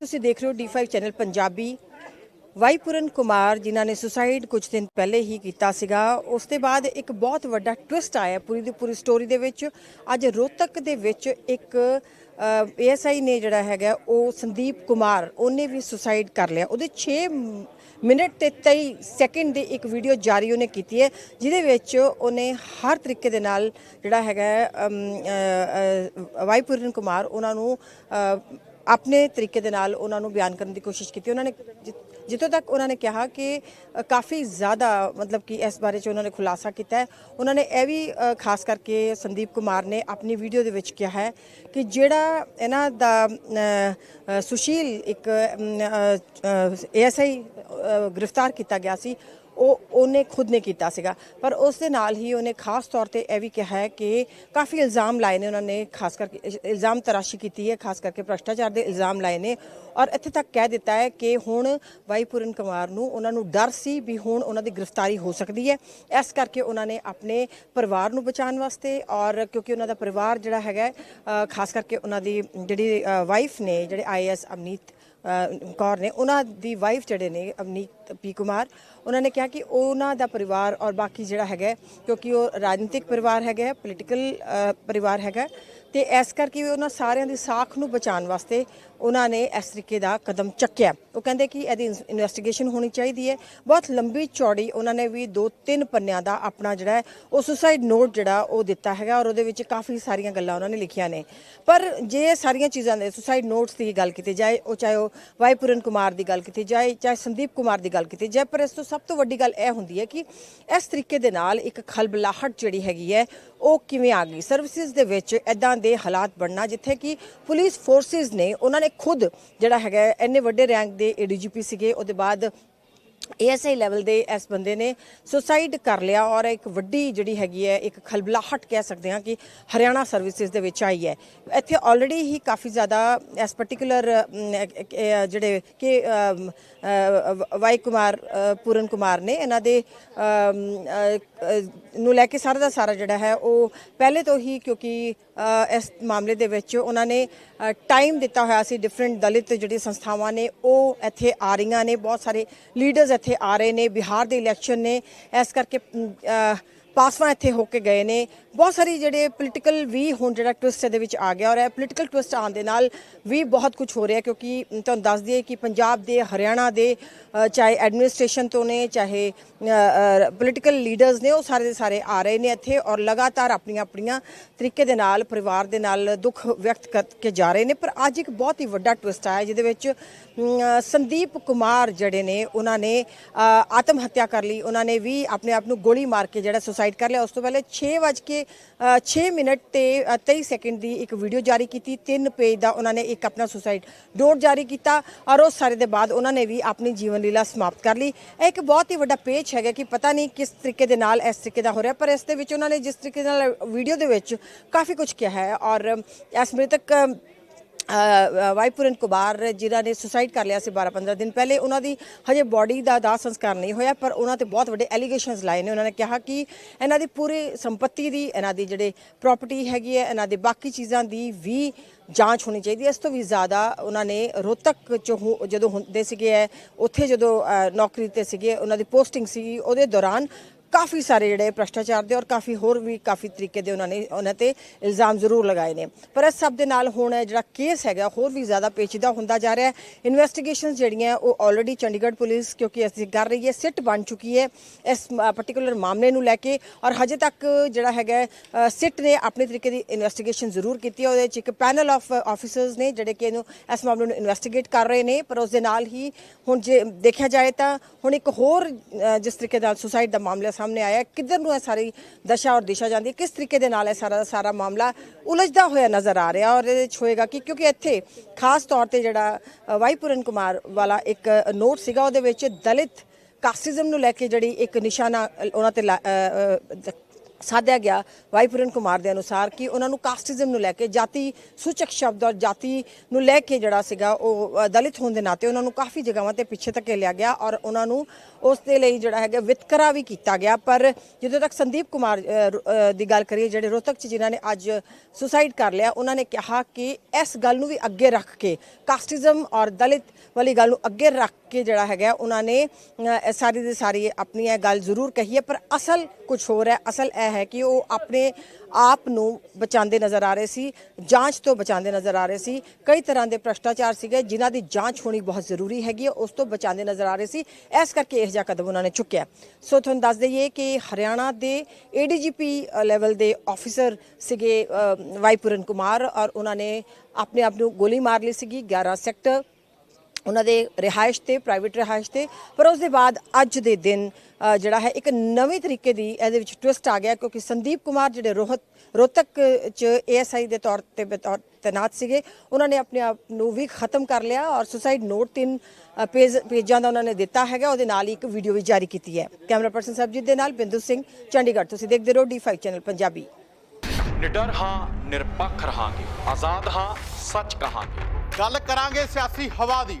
ਤੁਸੀਂ ਦੇਖ ਰਹੇ ਹੋ D5 ਚੈਨਲ ਪੰਜਾਬੀ। ਵਾਈਪੂਰਨ ਕੁਮਾਰ, ਜਿਨ੍ਹਾਂ ਨੇ ਸੁਸਾਈਡ ਕੁਝ ਦਿਨ ਪਹਿਲੇ ਹੀ ਕੀਤਾ ਸੀਗਾ, ਉਸ ਦੇ ਬਾਅਦ ਇੱਕ ਬਹੁਤ ਵੱਡਾ ਟਵਿਸਟ ਆਇਆ ਪੂਰੀ ਦੀ ਪੂਰੀ ਸਟੋਰੀ ਦੇ ਵਿੱਚ। ਅੱਜ ਰੋਹਤਕ ਦੇ ਵਿੱਚ ਇੱਕ ਏਐਸਆਈ ਨੇ ਜਿਹੜਾ ਹੈਗਾ, ਉਹ ਸੰਦੀਪ ਕੁਮਾਰ, ਉਹਨੇ ਵੀ ਸੁਸਾਈਡ ਕਰ ਲਿਆ। ਉਹਦੇ 6 ਮਿੰਟ ਤੇ 23 ਸੈਕਿੰਡ ਦੀ ਇੱਕ ਵੀਡੀਓ ਜਾਰੀ ਉਹਨੇ ਕੀਤੀ ਹੈ, ਜਿਹਦੇ ਵਿੱਚ ਉਹਨੇ ਹਰ ਤਰੀਕੇ ਦੇ ਨਾਲ ਜਿਹੜਾ ਹੈਗਾ ਵਾਈਪੂਰਨ ਕੁਮਾਰ, ਉਹਨਾਂ ਨੂੰ ਆਪਣੇ ਤਰੀਕੇ ਦੇ ਨਾਲ ਉਹਨਾਂ ਨੂੰ ਬਿਆਨ ਕਰਨ ਦੀ ਕੋਸ਼ਿਸ਼ ਕੀਤੀ। ਉਹਨਾਂ ਨੇ ਜਿ- ਜਿੱਥੋਂ ਤੱਕ ਉਹਨਾਂ ਨੇ ਕਿਹਾ ਕਿ ਕਾਫੀ ਜ਼ਿਆਦਾ ਮਤਲਬ ਕਿ ਇਸ ਬਾਰੇ ਚ ਉਹਨਾਂ ਨੇ ਖੁਲਾਸਾ ਕੀਤਾ ਹੈ। ਉਹਨਾਂ ਨੇ ਇਹ ਵੀ ਖਾਸ ਕਰਕੇ ਸੰਦੀਪ ਕੁਮਾਰ ਨੇ ਆਪਣੀ ਵੀਡੀਓ ਦੇ ਵਿੱਚ ਕਿਹਾ ਹੈ ਕਿ ਜਿਹੜਾ ਇਹਨਾਂ ਦਾ ਅ, ਅ, ਸੁਸ਼ੀਲ ਇੱਕ ਏਐਸਆਈ ਗ੍ਰਿਫਤਾਰ ਕੀਤਾ ਗਿਆ ਸੀ ਉਹ ਉਹਨੇ ਖੁਦ ਨੇ ਕੀਤਾ ਸੀਗਾ। ਪਰ ਉਸ ਦੇ ਨਾਲ ਹੀ ਉਹਨੇ ਖਾਸ ਤੌਰ ਤੇ ਇਹ ਵੀ ਕਿਹਾ ਹੈ ਕਿ ਕਾਫੀ ਇਲਜ਼ਾਮ ਲਾਏ ਨੇ ਉਹਨਾਂ ਨੇ ਖਾਸ ਕਰਕੇ ਇਲਜ਼ਾਮ ਤਰਾਸ਼ੀ ਕੀਤੀ ਹੈ ਖਾਸ ਕਰਕੇ ਭ੍ਰਸ਼ਟਾਚਾਰ ਦੇ ਇਲਜ਼ਾਮ ਲਾਏ ਨੇ। ਔਰ ਇੱਥੇ ਤੱਕ ਕਹਿ ਦਿੱਤਾ ਹੈ ਕਿ ਹੁਣ ਵਾਈਪੂਰਨ ਕੁਮਾਰ ਨੂੰ ਉਹਨਾਂ ਨੂੰ ਡਰ ਸੀ ਵੀ ਹੁਣ ਉਹਨਾਂ ਦੀ ਗ੍ਰਿਫਤਾਰੀ ਹੋ ਸਕਦੀ ਹੈ। ਇਸ ਕਰਕੇ ਉਹਨਾਂ ਨੇ ਆਪਣੇ ਪਰਿਵਾਰ ਨੂੰ ਬਚਾਉਣ ਵਾਸਤੇ ਔਰ ਕਿਉਂਕਿ ਉਹਨਾਂ ਦਾ ਪਰਿਵਾਰ ਜਿਹੜਾ ਹੈਗਾ ਖਾਸ ਕਰਕੇ ਉਹਨਾਂ ਦੀ ਜਿਹੜੀ ਵਾਈਫ ਨੇ ਜਿਹੜੇ ਆਈਐਸ ਅਮਨੀਤ ਅ, ਕੌਰ ਨੇ ਉਹਨਾਂ ਦੀ ਵਾਈਫ ਜਿਹੜੇ ਨੇ ਅਵਨੀਤ ਪੀ ਕੁਮਾਰ ਉਹਨਾਂ ਨੇ ਕਿਹਾ ਕਿ ਉਹਨਾਂ ਦਾ ਪਰਿਵਾਰ ਔਰ ਬਾਕੀ ਜਿਹੜਾ ਹੈਗਾ ਕਿਉਂਕਿ ਉਹ ਰਾਜਨੀਤਿਕ ਪਰਿਵਾਰ ਹੈਗਾ ਪੋਲੀਟੀਕਲ ਪਰਿਵਾਰ ਹੈਗਾ ਹੈ, ਤੇ ਇਸ ਕਰਕੇ ਉਹਨਾਂ ਸਾਰਿਆਂ ਦੀ ਸਾਖ ਨੂੰ ਬਚਾਉਣ ਵਾਸਤੇ ਉਹਨਾਂ ਨੇ ਇਸ ਤਰੀਕੇ ਦਾ ਕਦਮ ਚੱਕਿਆ। ਉਹ ਕਹਿੰਦੇ ਕਿ ਇਹਦੀ ਇਨਵੈਸਟੀਗੇਸ਼ਨ ਹੋਣੀ ਚਾਹੀਦੀ ਹੈ। ਬਹੁਤ ਲੰਬੀ ਚੌੜੀ ਉਹਨਾਂ ਨੇ ਵੀ ਦੋ ਤਿੰਨ ਪੰਨਿਆਂ ਦਾ ਆਪਣਾ ਜਿਹੜਾ ਹੈ, ਉਹ ਸੁਸਾਈਡ ਨੋਟ ਜਿਹੜਾ ਉਹ ਦਿੱਤਾ ਹੈਗਾ ਔਰ ਉਹਦੇ ਵਿੱਚ ਕਾਫੀ ਸਾਰੀਆਂ ਗੱਲਾਂ ਉਹਨਾਂ ਨੇ ਲਿਖੀਆਂ ਨੇ। ਪਰ ਜੇ ਇਹ ਸਾਰੀਆਂ ਚੀਜ਼ਾਂ ਦੇ ਸੁਸਾਈਡ ਨੋਟਸ ਦੀ ਗੱਲ ਕੀਤੀ ਜਾਏ, ਉਹ ਚਾਹੇ ਉਹ ਵਾਈਪੂਰਨ ਕੁਮਾਰ ਦੀ ਗੱਲ ਕੀਤੀ ਜਾਏ, ਚਾਹੇ ਸੰਦੀਪ ਕੁਮਾਰ ਦੀ ਗੱਲ ਕੀਤੀ ਜਾਏ, ਪਰ ਇਸ ਤੋਂ ਸਭ ਤੋਂ ਵੱਡੀ ਗੱਲ ਇਹ ਹੁੰਦੀ ਹੈ ਕਿ ਇਸ ਤਰੀਕੇ ਦੇ ਨਾਲ ਇੱਕ ਖਲਬਲਾਹਟ ਜਿਹੜੀ ਹੈਗੀ ਹੈ, ਉਹ ਕਿਵੇਂ ਆ ਗਈ? ਸਰਵਿਸਿਜ਼ ਦੇ ਵਿੱਚ ਐਦਾਂ ਦੇ ਹਾਲਾਤ ਬਣਨਾ, ਜਿੱਥੇ ਕਿ ਪੁਲਿਸ ਫੋਰਸਿਸ ਨੇ ਉਹਨਾਂ ਨੇ ਖੁਦ ਜਿਹੜਾ ਹੈਗਾ ਇੰਨੇ ਵੱਡੇ ਰੈਂਕ ਦੇ ਏਡੀਜੀਪੀ ਸੀਗੇ, ਉਹਦੇ ਬਾਅਦ ਏਐਸਆਈ ਲੈਵਲ ਦੇ ਇਸ ਬੰਦੇ ਨੇ ਸੁਸਾਈਡ ਕਰ ਲਿਆ ਔਰ ਇੱਕ ਵੱਡੀ ਜਿਹੜੀ ਹੈਗੀ ਹੈ, ਇੱਕ ਖਲਬਲਾਹਟ ਕਹਿ ਸਕਦੇ ਹਾਂ ਕਿ ਹਰਿਆਣਾ ਸਰਵਿਸਿਜ਼ ਦੇ ਵਿੱਚ ਆਈ ਹੈ। ਇੱਥੇ ਆਲਰੇਡੀ ਹੀ ਕਾਫੀ ਜ਼ਿਆਦਾ ਇਸ ਪਾਰਟਿਕੂਲਰ ਜਿਹੜੇ ਕਿ ਵਾਈ ਕੁਮਾਰ ਪੂਰਨ ਕੁਮਾਰ ਨੇ ਇਹਨਾਂ ਦੇ ਨੂੰ ਲੈ ਕੇ ਸਾਰਾ ਦਾ ਸਾਰਾ ਜਿਹੜਾ ਹੈ ਉਹ ਪਹਿਲੇ ਤੋਂ ਹੀ ਕਿਉਂਕਿ ਇਸ ਮਾਮਲੇ ਦੇ ਵਿੱਚ ਉਹਨਾਂ ਨੇ ਟਾਈਮ ਦਿੱਤਾ ਹੋਇਆ ਸੀ ਡਿਫਰੈਂਟ ਦਲਿਤ ਜਿਹੜੀ ਸੰਸਥਾਵਾਂ ਨੇ, ਉਹ ਇੱਥੇ ਆ ਰਹੀਆਂ ਨੇ, ਬਹੁਤ ਸਾਰੇ ਲੀਡਰਸ ਇੱਥੇ ਆ ਰਹੇ ਨੇ, ਬਿਹਾਰ ਦੇ ਇਲੈਕਸ਼ਨ ਨੇ, ਇਸ ਕਰਕੇ ਪਾਸਵਾਨ ਇੱਥੇ ਹੋ ਕੇ ਗਏ ਨੇ। ਬਹੁਤ ਸਾਰੇ ਜਿਹੜੇ ਪੋਲੀਟੀਕਲ ਵੀ ਹੁਣ ਜਿਹੜਾ ਟਵਿਸਟ ਇਹਦੇ ਵਿੱਚ ਆ ਗਿਆ ਔਰ ਇਹ ਪੋਲੀਟੀਕਲ ਟਵਿਸਟ ਆਉਣ ਦੇ ਨਾਲ ਵੀ ਬਹੁਤ ਕੁਝ ਹੋ ਰਿਹਾ ਕਿਉਂਕਿ ਤੁਹਾਨੂੰ ਦੱਸ ਦਈਏ ਕਿ ਪੰਜਾਬ ਦੇ, ਹਰਿਆਣਾ ਦੇ ਚਾਹੇ ਐਡਮਿਨਿਸਟ੍ਰੇਸ਼ਨ ਤੋਂ ਨੇ, ਚਾਹੇ ਪੋਲੀਟੀਕਲ ਲੀਡਰਸ ਨੇ ਉਹ ਸਾਰੇ ਦੇ ਸਾਰੇ ਆ ਰਹੇ ਨੇ ਇੱਥੇ ਔਰ ਲਗਾਤਾਰ ਆਪਣੀਆਂ ਆਪਣੀਆਂ ਤਰੀਕੇ ਦੇ ਨਾਲ, ਪਰਿਵਾਰ ਦੇ ਨਾਲ ਦੁੱਖ ਵਿਅਕਤ ਕਰਕੇ ਜਾ ਰਹੇ ਨੇ। ਪਰ ਅੱਜ ਇੱਕ ਬਹੁਤ ਹੀ ਵੱਡਾ ਟਵਿਸਟ ਆਇਆ ਜਿਹਦੇ ਵਿੱਚ ਸੰਦੀਪ ਕੁਮਾਰ ਜਿਹੜੇ ਨੇ, ਉਹਨਾਂ ਨੇ ਆਤਮ ਹੱਤਿਆ ਕਰ ਲਈ। ਉਹਨਾਂ ਨੇ ਵੀ ਆਪਣੇ ਆਪ ਨੂੰ ਗੋਲੀ ਮਾਰ ਕੇ ਜਿਹੜਾ ਸੁਸਾਈਡ ਕਰ ਲਿਆ। ਉਸ ਤੋਂ ਪਹਿਲੇ 6 ਵਜ ਕੇ 6 ਮਿੰਟ ਤੇ 23 ਸੈਕਿੰਡ ਦੀ ਇੱਕ ਵੀਡੀਓ ਜਾਰੀ ਕੀਤੀ। ਤਿੰਨ ਪੇਜ ਦਾ ਉਹਨਾਂ ਨੇ ਇੱਕ ਆਪਣਾ ਸੁਸਾਈਡ ਨੋਟ ਜਾਰੀ ਕੀਤਾ ਔਰ ਉਸ ਸਾਰੇ ਦੇ ਬਾਅਦ ਉਹਨਾਂ ਨੇ ਵੀ ਆਪਣੀ ਜੀਵਨ ਲੀਲਾ ਸਮਾਪਤ ਕਰ ਲਈ। ਇਹ ਇੱਕ ਬਹੁਤ ਹੀ ਵੱਡਾ ਪੇਜ ਹੈਗਾ ਕਿ ਪਤਾ ਨਹੀਂ ਕਿਸ ਤਰੀਕੇ ਦੇ ਨਾਲ ਇਸ ਤਰੀਕੇ ਦਾ ਹੋ ਰਿਹਾ ਪਰ ਇਸ ਦੇ ਵਿੱਚ ਉਹਨਾਂ ਨੇ ਜਿਸ ਤਰੀਕੇ ਨਾਲ ਵੀਡੀਓ ਦੇ ਵਿੱਚ ਕਾਫੀ ਕੁਝ ਕਿਹਾ ਹੈ ਔਰ ਇਸ ਮ੍ਰਿਤਕ ਅ, ਵਾਈਪੁਰਨ ਕੁਮਾਰ ਜਿਨ੍ਹਾਂ ਨੇ ਸੁਸਾਈਡ ਕਰ ਲਿਆ ਸੀ 12-15 ਦਿਨ ਪਹਿਲੇ ਉਹਨਾਂ ਦੀ ਹਜੇ ਬੋਡੀ ਦਾ ਦਾਹ ਸੰਸਕਾਰ ਨਹੀਂ ਹੋਇਆ ਪਰ ਉਹਨਾਂ ਤੇ ਬਹੁਤ ਵੱਡੇ ਐਲੀਗੇਸ਼ਨਸ ਲਾਏ ਨੇ। ਉਹਨਾਂ ਨੇ ਕਿਹਾ ਕਿ ਇਹਨਾਂ ਦੀ ਪੂਰੀ ਸੰਪਤੀ ਦੀ ਇਹਨਾਂ ਦੀ ਜਿਹੜੇ ਪ੍ਰਾਪਰਟੀ ਹੈਗੀ ਹੈ ਇਹਨਾਂ ਦੇ ਬਾਕੀ ਚੀਜ਼ਾਂ ਦੀ ਵੀ ਜਾਂਚ ਹੋਣੀ ਚਾਹੀਦੀ ਹੈ। ਇਸ ਤੋਂ ਵੀ ਜ਼ਿਆਦਾ ਉਹਨਾਂ ਨੇ ਰੋਹਤਕ ਚ ਜਦੋਂ ਹੁੰਦੇ ਸੀਗੇ ਹੈ, ਉੱਥੇ ਜਦੋਂ ਨੌਕਰੀ ਤੇ ਸੀਗੇ ਉਹਨਾਂ ਦੀ ਪੋਸਟਿੰਗ ਸੀ ਉਹਦੇ ਦੌਰਾਨ ਕਾਫੀ ਸਾਰੇ ਜਿਹੜੇ ਭ੍ਰਸ਼ਟਾਚਾਰ ਦੇ ਔਰ ਕਾਫੀ ਹੋਰ ਵੀ ਕਾਫੀ ਤਰੀਕੇ ਦੇ ਉਹਨਾਂ ਨੇ ਉਹਨਾਂ ਤੇ ਇਲਜ਼ਾਮ ਜ਼ਰੂਰ ਲਗਾਏ ਨੇ। ਪਰ ਇਸ ਸਭ ਦੇ ਨਾਲ ਹੁਣ ਜਿਹੜਾ ਕੇਸ ਹੈਗਾ, ਹੋਰ ਵੀ ਜ਼ਿਆਦਾ ਪੇਚੀਦਾ ਹੁੰਦਾ ਜਾ ਰਿਹਾ ਹੈ। ਇਨਵੈਸਟੀਗੇਸ਼ਨਸ ਜਿਹੜੀਆਂ ਉਹ ਆਲਰੇਡੀ ਚੰਡੀਗੜ੍ਹ ਪੁਲਿਸ ਕਿਉਂਕਿ ਅਸੀਂ ਕਰ ਰਹੀ ਹੈ, ਸਿੱਟ ਬਣ ਚੁੱਕੀ ਹੈ ਇਸ ਪਾਰਟਿਕੂਲਰ ਮਾਮਲੇ ਨੂੰ ਲੈ ਕੇ। ਔਰ ਹਜੇ ਤੱਕ ਜਿਹੜਾ ਹੈਗਾ ਸਿੱਟ ਨੇ ਆਪਣੇ ਤਰੀਕੇ ਦੀ ਇਨਵੈਸਟੀਗੇਸ਼ਨ ਜ਼ਰੂਰ ਕੀਤੀ ਹੈ। ਉਹਦੇ ਵਿੱਚ ਇੱਕ ਪੈਨਲ ਆਫ ਆਫੀਸਰਸ ਨੇ ਜਿਹੜੇ ਕਿ ਇਹਨੂੰ ਇਸ ਮਾਮਲੇ ਨੂੰ ਇਨਵੈਸਟੀਗੇਟ ਕਰ ਰਹੇ ਨੇ। ਪਰ ਉਸ ਦੇ ਨਾਲ ਹੀ ਹੁਣ ਜੇ ਦੇਖਿਆ ਜਾਏ ਤਾਂ ਹੁਣ ਇੱਕ ਹੋਰ ਜਿਸ ਤਰੀਕੇ ਨਾਲ ਸੁਸਾਈਡ ਦਾ ਮਾਮਲਾ ਸਾਹਮਣੇ ਆਇਆ ਕਿੱਧਰ ਨੂੰ ਇਹ ਸਾਰੀ ਦਸ਼ਾ ਔਰ ਦਿਸ਼ਾ ਜਾਂਦੀ ਹੈ? ਕਿਸ ਤਰੀਕੇ ਦੇ ਨਾਲ ਇਹ ਸਾਰਾ ਦਾ ਸਾਰਾ ਮਾਮਲਾ ਉਲਝਦਾ ਹੋਇਆ ਨਜ਼ਰ ਆ ਰਿਹਾ ਔਰ ਇਹਦੇ ਵਿੱਚ ਹੋਏਗਾ ਕਿ ਕਿਉਂਕਿ ਇੱਥੇ ਖਾਸ ਤੌਰ ਤੇ ਜਿਹੜਾ ਵਾਈਪੂਰਨ ਕੁਮਾਰ ਵਾਲਾ ਇੱਕ ਨੋਟ ਸੀਗਾ, ਉਹਦੇ ਵਿੱਚ ਦਲਿਤ ਕਾਸਟਿਜ਼ਮ ਨੂੰ ਲੈ ਕੇ ਜਿਹੜੀ ਇੱਕ ਨਿਸ਼ਾਨਾ ਉਹਨਾਂ ਤੇ ਲਾ- ਸਾਧਿਆ ਗਿਆ ਵਾਈਪੂਰਨ ਕੁਮਾਰ ਦੇ ਅਨੁਸਾਰ ਕਿ ਉਹਨਾਂ ਨੂੰ ਕਾਸਟਿਜ਼ਮ ਨੂੰ ਲੈ ਕੇ ਜਾਤੀ ਸੂਚਕ ਸ਼ਬਦ ਔਰ ਜਾਤੀ ਨੂੰ ਲੈ ਕੇ ਜਿਹੜਾ ਸੀਗਾ ਉਹ ਦਲਿਤ ਹੋਣ ਦੇ ਨਾਤੇ ਉਹਨਾਂ ਨੂੰ ਕਾਫੀ ਜਗ੍ਹਾਵਾਂ ਤੇ ਪਿੱਛੇ ਤੱਕ ਲਿਆ ਗਿਆ ਔਰ ਉਹਨਾਂ ਨੂੰ ਉਸ ਦੇ ਲਈ ਜਿਹੜਾ ਹੈਗਾ ਵਿਤਕਰਾ ਵੀ ਕੀਤਾ ਗਿਆ। ਪਰ ਜਦੋਂ ਤੱਕ ਸੰਦੀਪ ਕੁਮਾਰ ਦੀ ਗੱਲ ਕਰੀਏ, ਜਿਹੜੇ ਰੋਹਤਕ ਚ ਜਿਨ੍ਹਾਂ ਨੇ ਅੱਜ ਸੁਸਾਈਡ ਕਰ ਲਿਆ, ਉਹਨਾਂ ਨੇ ਕਿਹਾ ਕਿ ਇਸ ਗੱਲ ਨੂੰ ਵੀ ਅੱਗੇ ਰੱਖ ਕੇ, ਕਾਸਟਿਜ਼ਮ ਔਰ ਦਲਿਤ ਵਾਲੀ ਗੱਲ ਨੂੰ ਅੱਗੇ ਰੱਖ ਕੇ ਜਿਹੜਾ ਹੈਗਾ, ਉਹਨਾਂ ਨੇ ਸਾਰੀ ਦੀ ਸਾਰੀ ਆਪਣੀ ਇਹ ਗੱਲ ਜ਼ਰੂਰ ਕਹੀ ਹੈ। ਪਰ ਅਸਲ ਕੁਝ ਹੋਰ ਹੈ, ਅਸਲ ਇਹ ਹੈ ਕਿ ਉਹ ਆਪਣੇ ਆਪ ਨੂੰ ਬਚਾਉਂਦੇ ਨਜ਼ਰ ਆ ਰਹੇ ਸੀ ਜਾਂਚ ਤੋਂ ਬਚਾਉਂਦੇ ਨਜ਼ਰ ਆ ਰਹੇ ਸੀ। ਕਈ ਤਰ੍ਹਾਂ ਦੇ ਭ੍ਰਸ਼ਟਾਚਾਰ ਸੀਗੇ ਜਿਨ੍ਹਾਂ ਦੀ ਜਾਂਚ ਹੋਣੀ ਬਹੁਤ ਜ਼ਰੂਰੀ ਹੈਗੀ ਹੈ ਉਸ ਤੋਂ ਬਚਾਉਂਦੇ ਨਜ਼ਰ ਆ ਰਹੇ ਸੀ। ਇਸ ਕਰਕੇ ਇਹ ਜਿਹਾ ਕਦਮ ਉਹਨਾਂ ਨੇ ਚੁੱਕਿਆ। ਸੋ ਤੁਹਾਨੂੰ ਦੱਸ ਦਈਏ ਕਿ ਹਰਿਆਣਾ ਦੇ ਏਡੀਜੀਪੀ ਲੈਵਲ ਦੇ ਆਫੀਸਰ ਸੀਗੇ ਅ, ਵਾਈਪੁਰਨ ਕੁਮਾਰ ਔਰ ਉਹਨਾਂ ਨੇ ਆਪਣੇ ਆਪ ਨੂੰ ਗੋਲੀ ਮਾਰ ਲਈ ਸੀਗੀ। 11 ਸੈਕਟਰ ਉਹਨਾਂ ਦੇ ਰਿਹਾਇਸ਼ ਤੇ ਪ੍ਰਾਈਵੇਟ ਰਿਹਾਇਸ਼ ਤੇ ਪਰ ਉਸ ਦੇ ਬਾਅਦ ਅੱਜ ਦੇ ਦਿਨ ਜਿਹੜਾ ਹੈ ਇੱਕ ਨਵੇਂ ਤਰੀਕੇ ਦੀ ਇਹਦੇ ਵਿੱਚ ਟਵਿਸਟ ਆ ਗਿਆ ਕਿਉਂਕਿ ਸੰਦੀਪ ਕੁਮਾਰ ਜਿਹੜੇ ਰੋਹਤ ਰੋਹਤਕ ਚ ਏਐਸਆਈ ਦੇ ਤੌਰ ਤੇ ਬਤੌਰ ਤੈਨਾਤ ਸੀਗੇ ਉਹਨਾਂ ਨੇ ਆਪਣੇ ਆਪ ਨੂੰ ਵੀ ਖਤਮ ਕਰ ਲਿਆ ਔਰ ਸੁਸਾਈਡ ਨੋਟ ਤਿੰਨ ਪੇਜ ਪੇਜਾਂ ਦਾ ਉਹਨਾਂ ਨੇ ਦਿੱਤਾ ਹੈਗਾ। ਉਹਦੇ ਨਾਲ ਹੀ ਇੱਕ ਵੀਡੀਓ ਵੀ ਜਾਰੀ ਕੀਤੀ ਹੈ। ਕੈਮਰਾ ਪਰਸਨ ਸਰਬਜੀਤ ਦੇ ਨਾਲ ਬਿੰਦੂ ਸਿੰਘ ਚੰਡੀਗੜ੍ਹ। ਤੁਸੀਂ ਦੇਖਦੇ ਰਹੋ ਡੀ5 ਚੈਨਲ ਪੰਜਾਬੀ। ਨਿਡਰ ਹਾਂ ਨਿਰਪੱਖ ਰਹਾਂਗੇ। ਆਜ਼ਾਦ ਹਾਂ ਸੱਚ ਕਹਾਂਗੇ। ਗੱਲ ਕਰਾਂਗੇ ਸਿਆਸੀ ਹਵਾ ਦੀ।